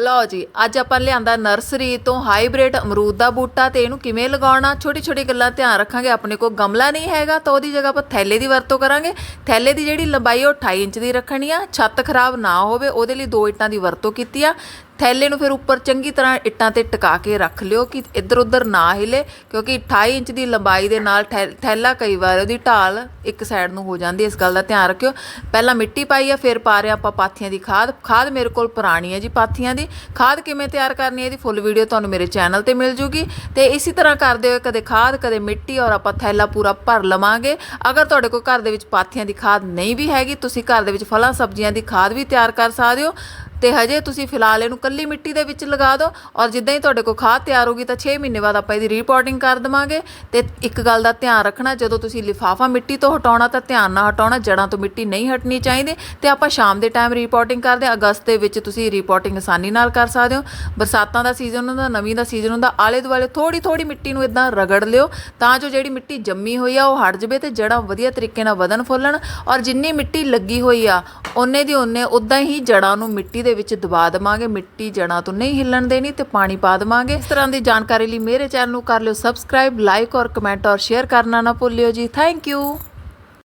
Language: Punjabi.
ਲਓ ਜੀ, ਅੱਜ ਆਪਾਂ ਲਿਆਂਦਾ ਨਰਸਰੀ ਤੋਂ ਹਾਈਬ੍ਰਿਡ ਅਮਰੂਦ ਦਾ ਬੂਟਾ ਤੇ ਇਹਨੂੰ ਕਿਵੇਂ ਲਗਾਉਣਾ? ਛੋਟੀ ਛੋਟੀ ਗੱਲਾਂ ਧਿਆਨ ਰੱਖਾਂਗੇ, ਆਪਣੇ ਕੋਲ ਗਮਲਾ ਨਹੀਂ ਹੈਗਾ, ਤਾਂ ਉਹਦੀ ਜਗ੍ਹਾ ਆਪਾਂ ਥੈਲੇ ਦੀ ਵਰਤੋਂ ਕਰਾਂਗੇ। ਥੈਲੇ ਦੀ ਜਿਹੜੀ ਲੰਬਾਈ ਉਹ 28 ਇੰਚ ਦੀ ਰੱਖਣੀ ਆ, ਛੱਤ ਖਰਾਬ ਨਾ ਹੋਵੇ, ਉਹਦੇ ਲਈ ਦੋ ਇੱਟਾਂ ਦੀ ਵਰਤੋਂ ਕੀਤੀ ਆ। ਥੈਲੇ ਨੂੰ ਫਿਰ ਉੱਪਰ ਚੰਗੀ ਤਰ੍ਹਾਂ ਇੱਟਾਂ ਤੇ ਟਿਕਾ ਕੇ ਰੱਖ ਲਿਓ ਕਿ ਇੱਧਰ ਉੱਧਰ ਨਾ ਹਿਲੇ, ਕਿਉਂਕਿ 28 ਇੰਚ ਦੀ ਲੰਬਾਈ ਦੇ ਨਾਲ ਥੈ- ਥੈਲਾ ਕਈ ਵਾਰ ਉਹਦੀ ਢਾਲ ਇੱਕ ਸਾਈਡ ਨੂੰ ਹੋ ਜਾਂਦੀ ਇਸ ਗੱਲ ਦਾ ਧਿਆਨ ਰੱਖਿਓ। ਪਹਿਲਾਂ ਮਿੱਟੀ ਪਾਈ ਆ, ਫਿਰ ਪਾ ਰਹੇ ਆਪਾਂ ਪਾਥੀਆਂ ਦੀ ਖਾਦ। ਖਾਦ ਮੇਰੇ ਕੋਲ ਪੁਰਾਣੀ ਹੈ ਜੀ ਪਾਥੀਆਂ ਦੀ। ਖਾਦ ਕਿਵੇਂ ਤਿਆਰ ਕਰਨੀ ਹੈ ਇਹਦੀ ਫੁੱਲ ਵੀਡੀਓ ਤੁਹਾਨੂੰ ਮੇਰੇ ਚੈਨਲ ਤੇ ਮਿਲ ਜੂਗੀ। ਤੇ ਇਸੇ ਤਰ੍ਹਾਂ ਕਰਦੇ ਹੋਏ ਕਦੇ ਖਾਦ, ਕਦੇ ਮਿੱਟੀ ਔਰ ਆਪਾਂ ਥੈਲਾ ਪੂਰਾ ਭਰ ਲਵਾਂਗੇ। ਅਗਰ ਤੁਹਾਡੇ ਕੋਲ ਘਰ ਦੇ ਵਿੱਚ ਪਾਥੀਆਂ ਦੀ ਖਾਦ ਨਹੀਂ ਵੀ ਹੈਗੀ, ਤੁਸੀਂ ਘਰ ਦੇ ਵਿੱਚ ਫਲਾਂ, ਸਬਜ਼ੀਆਂ ਦੀ ਖਾਦ ਵੀ ਤਿਆਰ ਕਰ ਸਕਦੇ ਹੋ। ਤੇ ਹਜੇ ਤੁਸੀਂ ਫਿਲਹਾਲ ਇਹਨੂੰ ਕੱਲੀ ਮਿੱਟੀ ਦੇ ਵਿੱਚ ਲਗਾ ਦਿਓ ਔਰ ਜਿੱਦਾਂ ਹੀ ਤੁਹਾਡੇ ਕੋਲ ਖਾਦ ਤਿਆਰ ਹੋਗੀ ਤਾਂ 6 ਮਹੀਨੇ ਬਾਅਦ ਆਪਾਂ ਇਹਦੀ ਰੀਪੋਰਟਿੰਗ ਕਰ ਦਵਾਂਗੇ। ਤੇ ਇੱਕ ਗੱਲ ਦਾ ਧਿਆਨ ਰੱਖਣਾ, ਜਦੋਂ ਤੁਸੀਂ ਲਿਫਾਫਾ ਮਿੱਟੀ ਤੋਂ ਹਟਾਉਣਾ ਤਾਂ ਧਿਆਨ ਨਾਲ ਹਟਾਉਣਾ, ਜੜਾਂ ਤੋਂ ਮਿੱਟੀ ਨਹੀਂ ਹਟਣੀ ਚਾਹੀਦੀ ਤੇ ਆਪਾਂ ਸ਼ਾਮ ਦੇ ਟਾਈਮ ਰੀਪੋਰਟਿੰਗ ਕਰਦੇ ਹਾਂ, ਅਗਸਤ ਦੇ ਵਿੱਚ ਤੁਸੀਂ ਰੀਪੋਰਟਿੰਗ ਆਸਾਨੀ ਨਾਲ ਕਰ ਸਕਦੇ ਹੋ। ਬਰਸਾਤਾਂ ਦਾ ਸੀਜ਼ਨ ਹੁੰਦਾ, ਨਵੀਂ ਦਾ ਸੀਜ਼ਨ ਹੁੰਦਾ ਆਲੇ ਦੁਆਲੇ ਥੋੜੀ ਥੋੜੀ ਮਿੱਟੀ ਨੂੰ ਇਦਾਂ ਰਗੜ ਲਿਓ, ਤਾਂ ਜੋ ਜਿਹੜੀ ਮਿੱਟੀ ਜੰਮੀ ਹੋਈ ਆ ਉਹ ਹਟ ਜਵੇ ਤੇ ਜੜਾਂ ਵਧੀਆ ਤਰੀਕੇ ਨਾਲ ਵਧਣ ਫੁੱਲਣ ਔਰ ਜਿੰਨੀ ਮਿੱਟੀ ਲੱਗੀ ਹੋਈ ਆ ਉਹਨੇ ਦੀ ਉਹਨੇ ਉਦਾਂ ਹੀ ਜੜਾਂ ਨੂੰ ਮਿੱਟੀ ਦੇ ਵਿੱਚ ਦਬਾ ਦੇਵਾਂਗੇ, ਮਿੱਟੀ ਜੜਾਂ ਤੋਂ ਨਹੀਂ ਹਿੱਲਣ ਦੇਣੀ ਤੇ ਪਾਣੀ ਪਾ ਦੇਵਾਂਗੇ। ਇਸ ਤਰ੍ਹਾਂ ਦੀ ਜਾਣਕਾਰੀ ਲਈ ਮੇਰੇ ਚੈਨਲ ਨੂੰ ਕਰ ਲਿਓ ਸਬਸਕ੍ਰਾਈਬ ਲਾਈਕ ਔਰ ਕਮੈਂਟ ਔਰ ਸ਼ੇਅਰ ਕਰਨਾ ਨਾ ਭੁੱਲਿਓ ਜੀ। Thank you